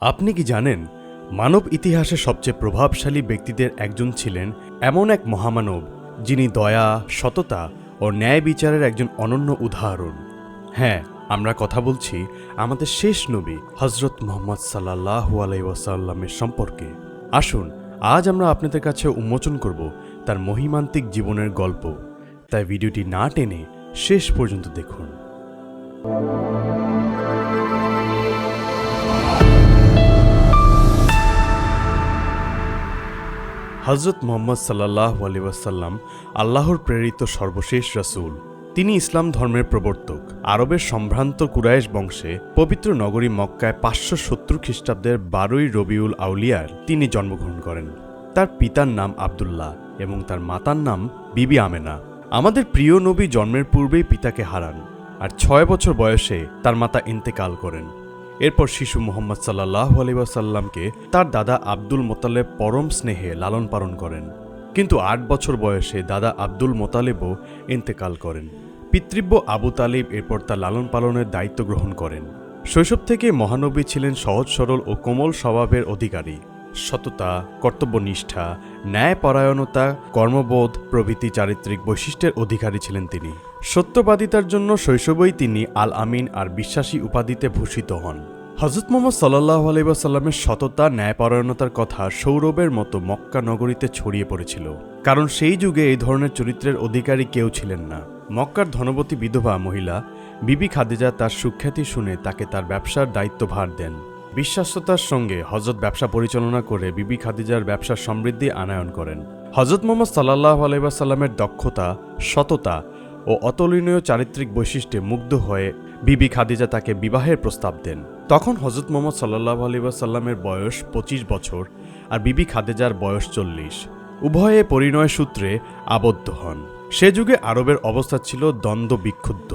আপনি কি জানেন, মানব ইতিহাসে সবচেয়ে প্রভাবশালী ব্যক্তিদের একজন ছিলেন এমন এক মহামানব, যিনি দয়া, সততা ও ন্যায় বিচারের একজন অনন্য উদাহরণ। হ্যাঁ আমরা কথা বলছি আমাদের শেষ নবী হজরত মোহাম্মদ সাল্লাহ আলাইসাল্লামের সম্পর্কে। আসুন, আজ আমরা আপনাদের কাছে উন্মোচন করব তার মহিমান্তিক জীবনের গল্প। তাই ভিডিওটি না টেনে শেষ পর্যন্ত দেখুন। হজরত মোহাম্মদ সাল্লাহ আলি ওয়াসাল্লাম আল্লাহর প্রেরিত সর্বশেষ রাসূল। তিনি ইসলাম ধর্মের প্রবর্তক। আরবের সম্ভ্রান্ত কুরায়েশ বংশে পবিত্র নগরী মক্কায় পাঁচশো সত্তর খ্রিস্টাব্দের বারোই রবিউল আউলিয়ার তিনি জন্মগ্রহণ করেন। তার পিতার নাম আবদুল্লাহ এবং তার মাতার নাম বিবি আমেনা। আমাদের প্রিয় নবী জন্মের পূর্বেই পিতাকে হারান আর ছয় বছর বয়সে তার মাতা ইন্তেকাল করেন। এরপর শিশু মোহাম্মদ সাল্লাহ আলিবাসাল্লামকে তার দাদা আব্দুল মোতালেব পরম স্নেহে লালন পালন করেন। কিন্তু আট বছর বয়সে দাদা আব্দুল মোতালেবও ইন্তেকাল করেন। পিতৃব্য আবু তালিব এরপর তার লালন পালনের দায়িত্ব গ্রহণ করেন। শৈশব থেকে মহানবী ছিলেন সহজ, সরল ও কোমল স্বভাবের অধিকারী। সততা, কর্তব্যনিষ্ঠা, ন্যায়পরায়ণতা, কর্মবোধ, প্রভৃতি চারিত্রিক বৈশিষ্ট্যের অধিকারী ছিলেন তিনি। সত্যবাদিতার জন্য শৈশবেই তিনি আল আমিন আর বিশ্বাসী উপাধিতে ভূষিত হন। হজরত মোহাম্মদ সাল্লাহ আলাইসাল্লামের সততা, ন্যায়পরায়ণতার কথা সৌরভের মতো মক্কা নগরীতে ছড়িয়ে পড়েছিল। কারণ সেই যুগে এই ধরনের চরিত্রের অধিকারী কেউ ছিলেন না। মক্কার ধনবতী বিধবা মহিলা বিবি খাদিজা তার সুখ্যাতি শুনে তাকে তার ব্যবসার দায়িত্বভার দেন। বিশ্বাসতার সঙ্গে হজরত ব্যবসা পরিচালনা করে বিবি খাদিজার ব্যবসার সমৃদ্ধি আনায়ন করেন। হজরত মোহাম্মদ সাল্লাহ আলাইসাল্লামের দক্ষতা, সততা ও অতুলনীয় চারিত্রিক বৈশিষ্ট্যে মুগ্ধ হয়ে বিবি খাদিজা তাকে বিবাহের প্রস্তাব দেন। তখন হজরত মোহাম্মদ সাল্লাহ আলিবাসাল্লামের বয়স পঁচিশ বছর আর বিবি খাদেজার বয়স চল্লিশ। উভয়ে পরিণয় সূত্রে আবদ্ধ হন। সে যুগে আরবের অবস্থা ছিল দ্বন্দ্ব বিক্ষুব্ধ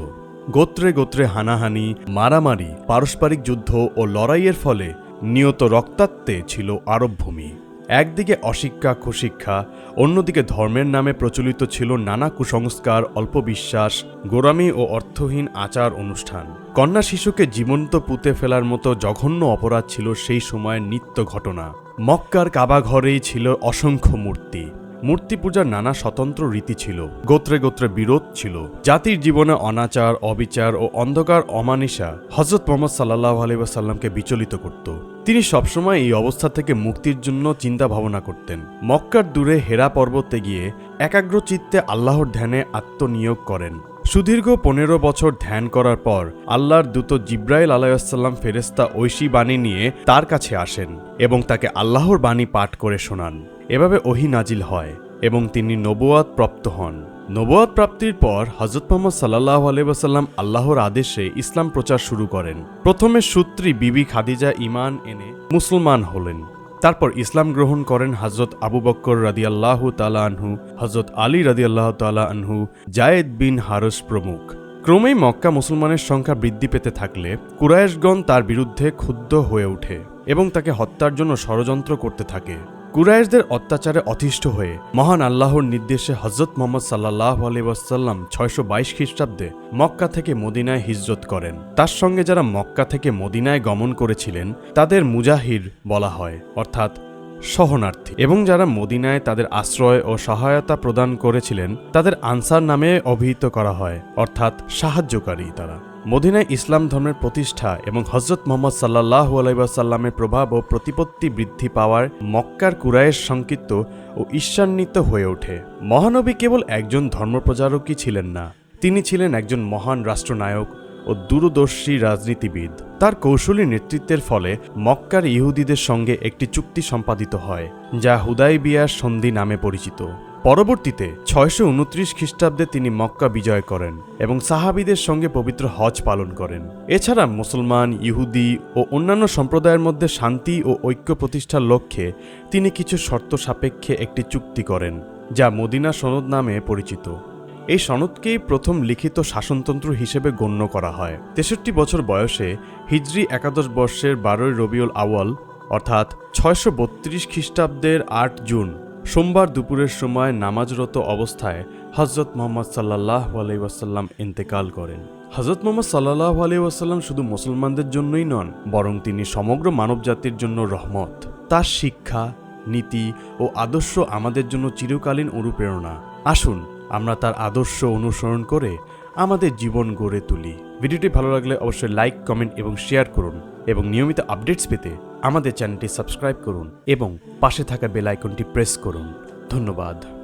গোত্রে গোত্রে হানাহানি, মারামারি, পারস্পরিক যুদ্ধ ও লড়াইয়ের ফলে নিয়ত রক্তাক্তে ছিল আরব ভূমি। একদিকে অশিক্ষা, কুশিক্ষা, অন্যদিকে ধর্মের নামে প্রচলিত ছিল নানা কুসংস্কার অল্প বিশ্বাস গোরামি ও অর্থহীন আচার অনুষ্ঠান। কন্যা শিশুকে জীবন্ত পুঁতে ফেলার মতো জঘন্য অপরাধ ছিল সেই সময়ের নিত্য ঘটনা। মক্কার কাবা ঘরেই ছিল অসংখ্য মূর্তি। মূর্তি পূজার নানা স্বতন্ত্র রীতি ছিল, গোত্রে গোত্রে বিরোধ ছিল। জাতির জীবনে অনাচার, অবিচার ও অন্ধকার অমানিসা হজরত মোহাম্মদ সাল্লাহ আলিবাসাল্লামকে বিচলিত করত। তিনি সবসময় এই অবস্থা থেকে মুক্তির জন্য চিন্তা ভাবনা করতেন। মক্কার দূরে হেরা পর্বতে গিয়ে একাগ্র চিত্তে আল্লাহর ধ্যানে আত্মনিয়োগ করেন। সুদীর্ঘ পনেরো বছর ধ্যান করার পর আল্লাহর দূত জিব্রাইল আলাইসাল্লাম ফেরেস্তা ঐশী বাণী নিয়ে তার কাছে আসেন এবং তাকে আল্লাহর বাণী পাঠ করে শোনান। এভাবে ওহি নাজিল হয় এবং তিনি নবুয়াত প্রাপ্ত হন। নবুয়াত প্রাপ্তির পর হজরত মোহাম্মদ সাল্লাহ আলাইসাল্লাম আল্লাহর আদেশে ইসলাম প্রচার শুরু করেন। প্রথমে সূত্রী বিবি খাদিজা ইমান এনে মুসলমান হলেন। তারপর ইসলাম গ্রহণ করেন হজরত আবু বক্কর রাদিয়াল্লাহ তালা আনহু হজরত আলী রাদিয়াল্লাহ তালা আনহু, জায়েদ বিন হারস প্রমুখ। ক্রমেই মক্কা মুসলমানের সংখ্যা বৃদ্ধি পেতে থাকলে কুরায়েশগণ তার বিরুদ্ধে ক্ষুব্ধ হয়ে ওঠে এবং তাকে হত্যার জন্য ষড়যন্ত্র করতে থাকে। কুরাইশদের অত্যাচারে অতিষ্ঠ হয়ে মহান আল্লাহর নির্দেশে হজরত মোহাম্মদ সাল্লাহ আলিবাসাল্লাম ছয়শো বাইশ খ্রিস্টাব্দে মক্কা থেকে মদিনায় হিজরত করেন। তার সঙ্গে যারা মক্কা থেকে মদিনায় গমন করেছিলেন, তাদের মুজাহির বলা হয়, অর্থাৎ শহনার্থী এবং যারা মদিনায় তাদের আশ্রয় ও সহায়তা প্রদান করেছিলেন, তাদের আনসার নামে অভিহিত করা হয়, অর্থাৎ সাহায্যকারী তারা। মদিনায় ইসলাম ধর্মের প্রতিষ্ঠা এবং হজরত মোহাম্মদ সাল্লাহ আলাইসাল্লামের প্রভাব ও প্রতিপত্তি বৃদ্ধি পাওয়ার মক্কার কুরায়ের সংকিত ও ঈর্ষান্বিত হয়ে ওঠে। মহানবী কেবল একজন ধর্মপ্রচারকই ছিলেন না, তিনি ছিলেন একজন মহান রাষ্ট্রনায়ক ও দূরদর্শী রাজনীতিবিদ। তার কৌশলী নেতৃত্বের ফলে মক্কার ইহুদিদের সঙ্গে একটি চুক্তি সম্পাদিত হয়, যা হুদাই বিয়ার সন্ধি নামে পরিচিত। পরবর্তীতে ছয়শো উনত্রিশ খ্রিস্টাব্দে তিনি মক্কা বিজয় করেন এবং সাহাবিদের সঙ্গে পবিত্র হজ পালন করেন। এছাড়া মুসলমান, ইহুদি ও অন্যান্য সম্প্রদায়ের মধ্যে শান্তি ও ঐক্য প্রতিষ্ঠার লক্ষ্যে তিনি কিছু শর্ত সাপেক্ষে একটি চুক্তি করেন, যা মদিনা সনদ নামে পরিচিত। এই সনদকেই প্রথম লিখিত শাসনতন্ত্র হিসেবে গণ্য করা হয়। তেষট্টি বছর বয়সে হিজরি একাদশ বর্ষের বারোই রবিউল আওয়াল অর্থাৎ ছয়শো বত্রিশ খ্রিস্টাব্দের আট জুন সোমবার দুপুরের সময় নামাজরত অবস্থায় হজরত মোহাম্মদ সাল্লাহ আলাইসাল্লাম ইন্তেকাল করেন। হজরত মোহাম্মদ সাল্লাহ আলী ওয়াসাল্লাম শুধু মুসলমানদের জন্যই নন, বরং তিনি সমগ্র মানবজাতির জন্য রহমত। তার শিক্ষা, নীতি ও আদর্শ আমাদের জন্য চিরকালীন অনুপ্রেরণা। আসুন, আমরা তার আদর্শ অনুসরণ করে আমাদের জীবন গড়ে তুলি। ভিডিওটি ভালো লাগলে অবশ্যই লাইক, কমেন্ট এবং শেয়ার করুন। এবং নিয়মিত আপডেটস পেতে আমাদের চ্যানেলটি সাবস্ক্রাইব করুন এবং পাশে থাকা বেল আইকনটি প্রেস করুন। ধন্যবাদ।